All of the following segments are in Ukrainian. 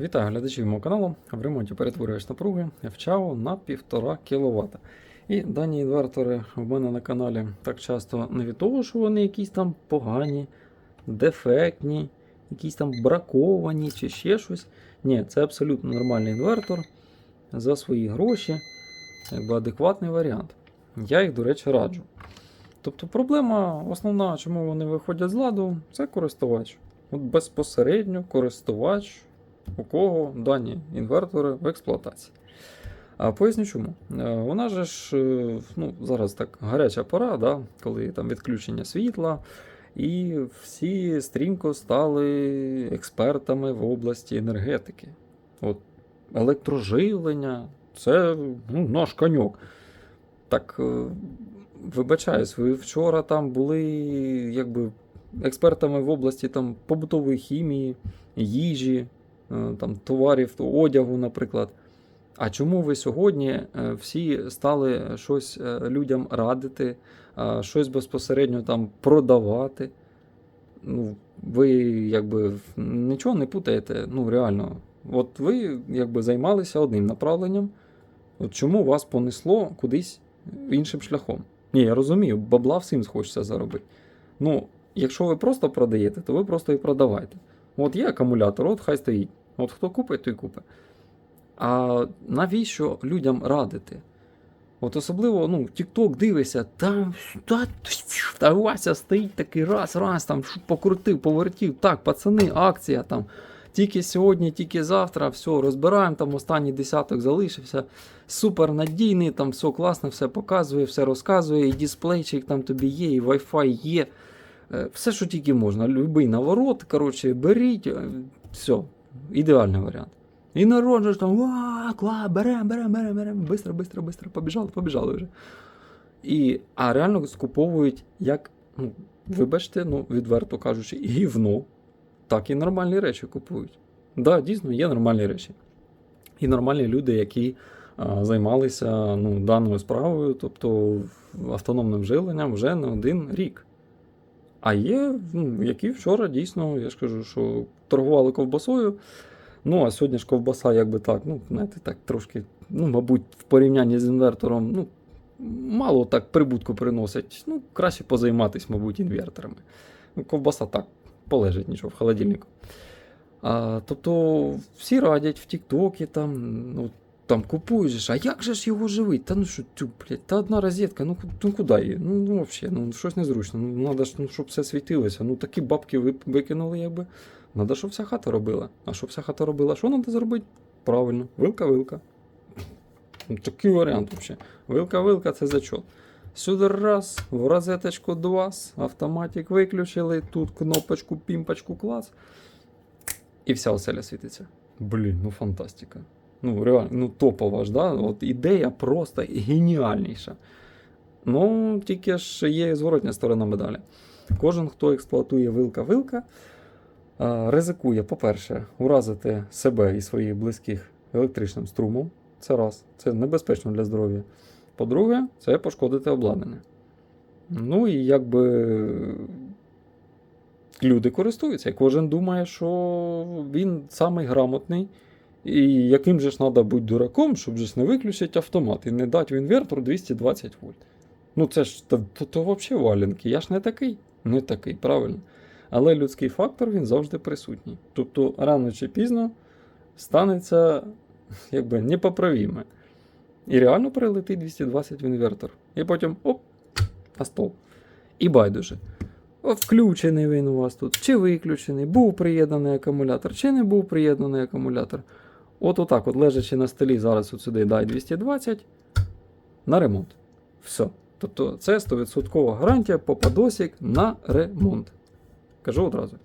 Вітаю глядачів мого каналу. В ремонті перетворюєш напруги FCHAO на 1,5 кВт. І дані інвертори в мене на каналі так часто не від того, що вони якісь там погані, дефектні, якісь там браковані чи ще щось. Ні, це абсолютно нормальний інвертор за свої гроші, якби адекватний варіант. Я їх, до речі, раджу. Тобто проблема основна, чому вони виходять з ладу, це користувач. От безпосередньо користувач у кого дані інвертори в експлуатації. А поясню чому. Е, Вона же ж е, ну, зараз так гаряча пора, да, коли там відключення світла, і всі стрімко стали експертами в області енергетики. От електроживлення це ну, наш коньок. Так, е, вибачаюсь, ви вчора там були якби експертами в області там, побутової хімії, їжі, там, товарів, одягу, наприклад. А чому ви сьогодні е, всі стали щось е, людям радити, щось безпосередньо там продавати? Ну, ви якби нічого не путаєте, ну реально. От ви якби займалися одним направленням. От чому вас понесло кудись іншим шляхом? Ні, я розумію, бабла всім хочеться заробити. Ну, якщо ви просто продаєте, то ви просто і продавайте. От є акумулятор, от хай стоїть. От хто купить, той купить. А навіщо людям радити? От особливо, ну, TikTok дивишся, там та, та Вася стоїть такий раз, раз, там покрутив, повертів. Так, пацани, акція там. Тільки сьогодні, тільки завтра, все, розбираємо, там останній десяток залишився. Супер надійний, там все класно, все показує, все розказує, і дисплейчик там тобі є, і Wi-Fi є. Е, Все, що тільки можна. Любий наворот, коротше, беріть, е, все, ідеальний варіант. І народ же ж там, ва, кла, берем, берем, берем, берем, бистро, бистро, бистро, побіжали, побіжали вже. І, а реально скуповують як, ну, вибачте, ну, відверто кажучи, гівно, так і нормальні речі купують. Так, да, дійсно, є нормальні речі. І нормальні люди, які а, займалися ну, даною справою, тобто автономним живленням вже не один рік. А є, ну, які вчора дійсно, я ж кажу, що торгували ковбасою. Ну, а сьогодні ж ковбаса, якби так, ну, знаєте, так трошки, ну, мабуть, в порівнянні з інвертором, ну, мало так прибутку приносить. Ну, краще позайматися, мабуть, інверторами. Ну, ковбаса так, полежить нічого в холодильнику. А, тобто, всі радять в Тіктокі там, ну, там купуєш, а як же ж його живить? Та ну що, тю, блядь, та одна розетка, ну, ну куди її? Ну, ну взагалі, ну щось незручно. Ну, треба ж, ну, щоб все світилося. Ну такі бабки ви викинули, якби. Надо, щоб вся хата робила. А щоб вся хата робила, що треба зробити? Правильно, вилка-вилка. Ну, Такий варіант взагалі. Вилка-вилка це зачот. Сюди раз, в розеточку два, автоматик виключили, тут кнопочку, пімпочку, клас. І вся оселя світиться. Блін, ну фантастика. Ну, реально, ну топова ж, да? От ідея просто геніальніша. Ну, тільки ж є і зворотня сторона медалі. Кожен, хто експлуатує вилка-вилка, ризикує, по-перше, уразити себе і своїх близьких електричним струмом. Це раз, це небезпечно для здоров'я. По-друге, це пошкодити обладнання. Ну і якби люди користуються, і кожен думає, що він самий грамотний. І яким же ж треба бути дураком, щоб же ж не виключити автомат і не дати в інвертор 220 вольт. Ну це ж то, то, то взагалі валенки. Я ж не такий. Не такий, правильно. Але людський фактор він завжди присутній. Тобто рано чи пізно станеться якби непоправіме. І реально прилетить 220 в інвертор. І потім оп, на стол. І байдуже. Включений він у вас тут, чи виключений, був приєднаний акумулятор, чи не був приєднаний акумулятор. От отак, от лежачи на столі, зараз от сюди дай 220 на ремонт. Все. Тобто це 100% гарантія попадосик на ремонт. Кажу одразу.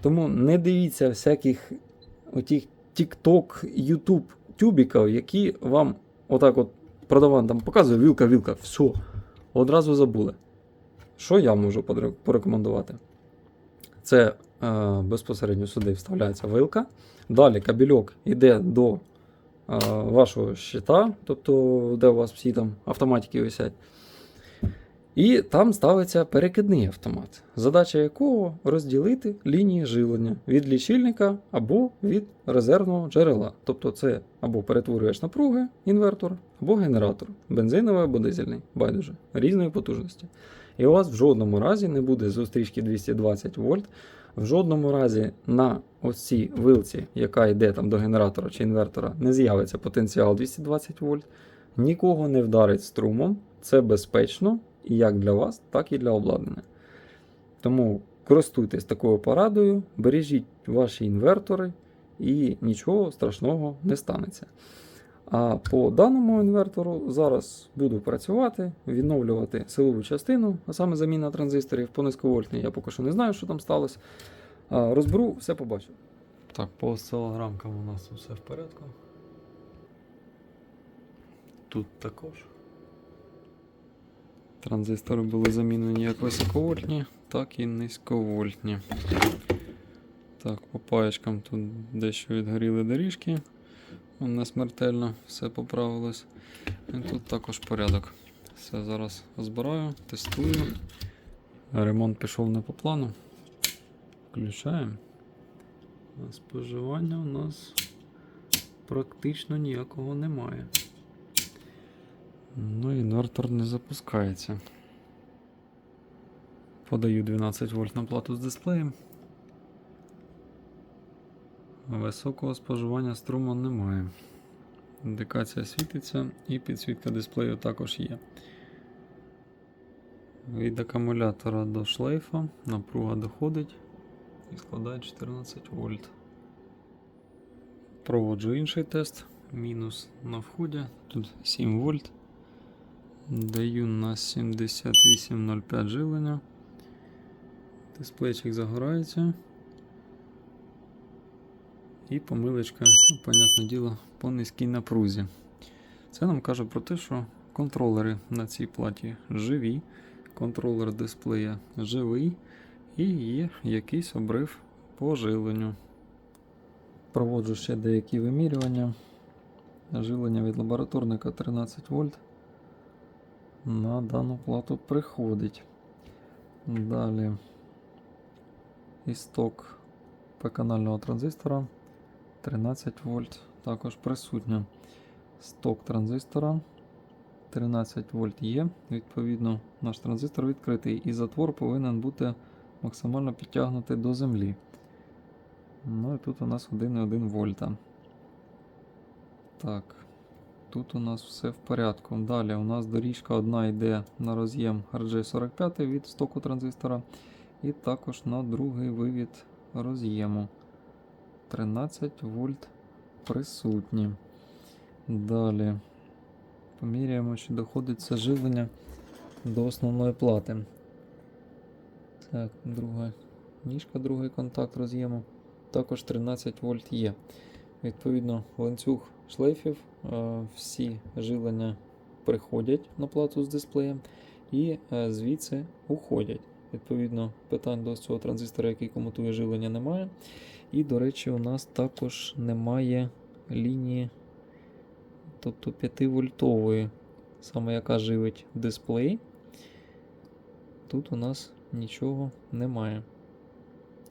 Тому не дивіться всяких отих TikTok, YouTube тюбіків, які вам отак от продаван там показує вілка, вілка, все. Одразу забули. Що я можу порекомендувати? Це безпосередньо сюди вставляється вилка. Далі кабельок йде до е, вашого щита, тобто де у вас всі там автоматики висять. І там ставиться перекидний автомат, задача якого розділити лінії живлення від лічильника або від резервного джерела. Тобто це або перетворюєш напруги, інвертор, або генератор, бензиновий або дизельний, байдуже, різної потужності. І у вас в жодному разі не буде зустрічки 220 вольт, в жодному разі на ось вилці, яка йде там до генератора чи інвертора, не з'явиться потенціал 220 вольт, нікого не вдарить струмом, це безпечно як для вас, так і для обладнання. Тому користуйтесь такою порадою, бережіть ваші інвертори і нічого страшного не станеться. А по даному інвертору зараз буду працювати, відновлювати силову частину, а саме заміна транзисторів по низьковольтній. Я поки що не знаю, що там сталося. Розберу, все побачу. Так, по осцилограмкам у нас все в порядку. Тут також. Транзистори були замінені як високовольтні, так і низьковольтні. Так, по паєчкам тут дещо відгоріли доріжки. Не смертельно, все поправилось. І тут також порядок. Все зараз збираю, тестую. Ремонт пішов не по плану. Включаємо. Споживання у нас практично ніякого немає. Ну, інвертор не запускається. Подаю 12 вольт на плату з дисплеєм. Високого споживання струму немає. Індикація світиться і підсвітка дисплею також є. Від акумулятора до шлейфа напруга доходить і складає 14 вольт. Проводжу інший тест. Мінус на вході. Тут 7 вольт. Даю на 78.05 живлення. Дисплейчик загорається. І помилочка, ну, понятне діло, по низькій напрузі. Це нам каже про те, що контролери на цій платі живі, контролер дисплея живий і є якийсь обрив по живленню. Проводжу ще деякі вимірювання. Живлення від лабораторника 13 вольт. На дану плату приходить. Далі істок П-канального транзистора 13 вольт також присутня. Сток транзистора 13 вольт є. Відповідно, наш транзистор відкритий і затвор повинен бути максимально підтягнутий до землі. Ну і тут у нас 1,1 вольта. Так, тут у нас все в порядку. Далі у нас доріжка одна йде на роз'єм RJ45 від стоку транзистора. І також на другий вивід роз'єму. 13 вольт присутні. Далі поміряємо, чи доходить це живлення до основної плати. Так, друга ніжка, другий контакт роз'єму. Також 13 вольт є. Відповідно, ланцюг шлейфів, е, всі живлення приходять на плату з дисплеєм і е, звідси уходять. Відповідно, питань до цього транзистора, який комутує живлення, немає. І, до речі, у нас також немає лінії, тобто 5 вольтової, саме яка живить дисплей. Тут у нас нічого немає.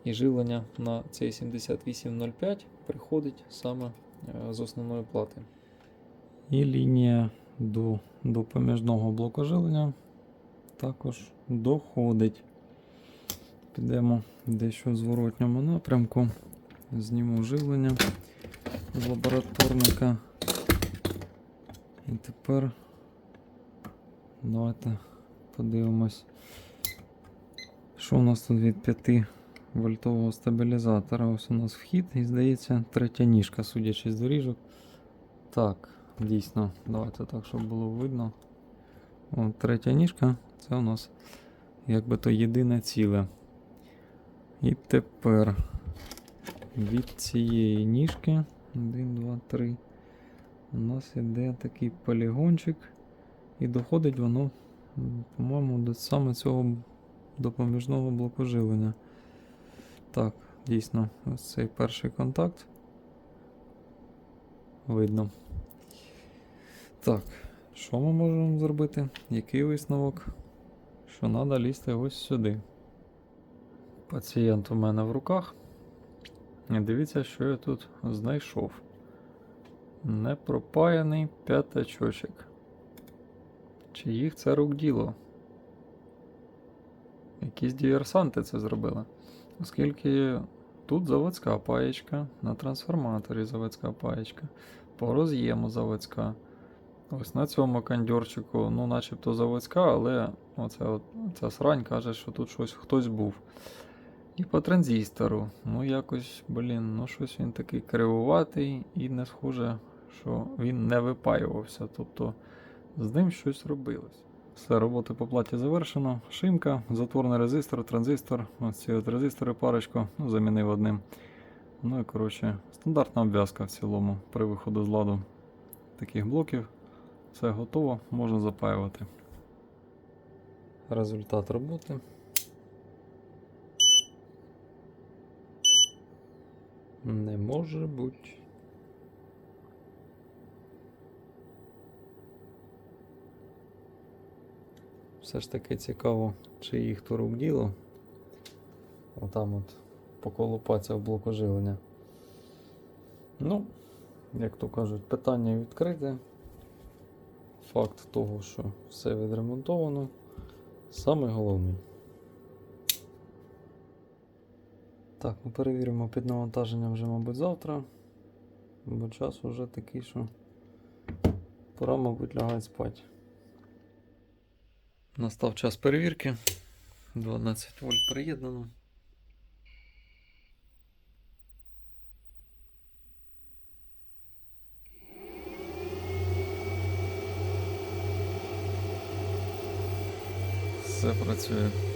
І живлення на цей 7805 приходить саме е, з основної плати. І лінія до допоміжного блоку живлення також доходить. Підемо дещо в зворотньому напрямку. Зніму живлення з лабораторника. І тепер давайте подивимось, що у нас тут від 5 вольтового стабілізатора. Ось у нас вхід і здається третя ніжка, судячи з доріжок. Так, дійсно, давайте так, щоб було видно. О, третя ніжка це у нас якби то єдине ціле. І тепер від цієї ніжки 1, 2, 3. У нас іде такий полігончик. І доходить воно, по-моєму, до саме цього допоміжного блоку живлення. Так, дійсно, ось цей перший контакт. Видно. Так, що ми можемо зробити? Який висновок? що треба лізти ось сюди. Пацієнт у мене в руках. І дивіться, що я тут знайшов. Непропаяний п'ятачочок. Чиїх це рук діло? Якісь діверсанти це зробили. Оскільки тут заводська паєчка, на трансформаторі заводська паєчка, по роз'єму заводська. Ось на цьому кондьорчику, ну, начебто заводська, але от, ця срань каже, що тут щось хтось був. І по транзистору. Ну, якось, блін, ну щось він такий кривуватий і не схоже, що він не випаювався. Тобто з ним щось робилось. Все, роботи по платі завершено. Шимка, затворний резистор, транзистор. Ось ці от резистори парочку, ну, замінив одним. Ну і коротше, стандартна обв'язка в цілому при виходу з ладу таких блоків. Все готово, можна запаювати. Результат роботи. Не може бути. Все ж таки цікаво, чи їх то рук діло. Отам от поколупатися в блок оживлення. Ну, як то кажуть, питання відкрите. Факт того, що все відремонтовано. Саме головний. Так, ну перевіримо під навантаженням вже, мабуть, завтра. Бо час уже такий, що пора, мабуть, лягати спати. Настав час перевірки. 12 вольт приєднано. Все працює.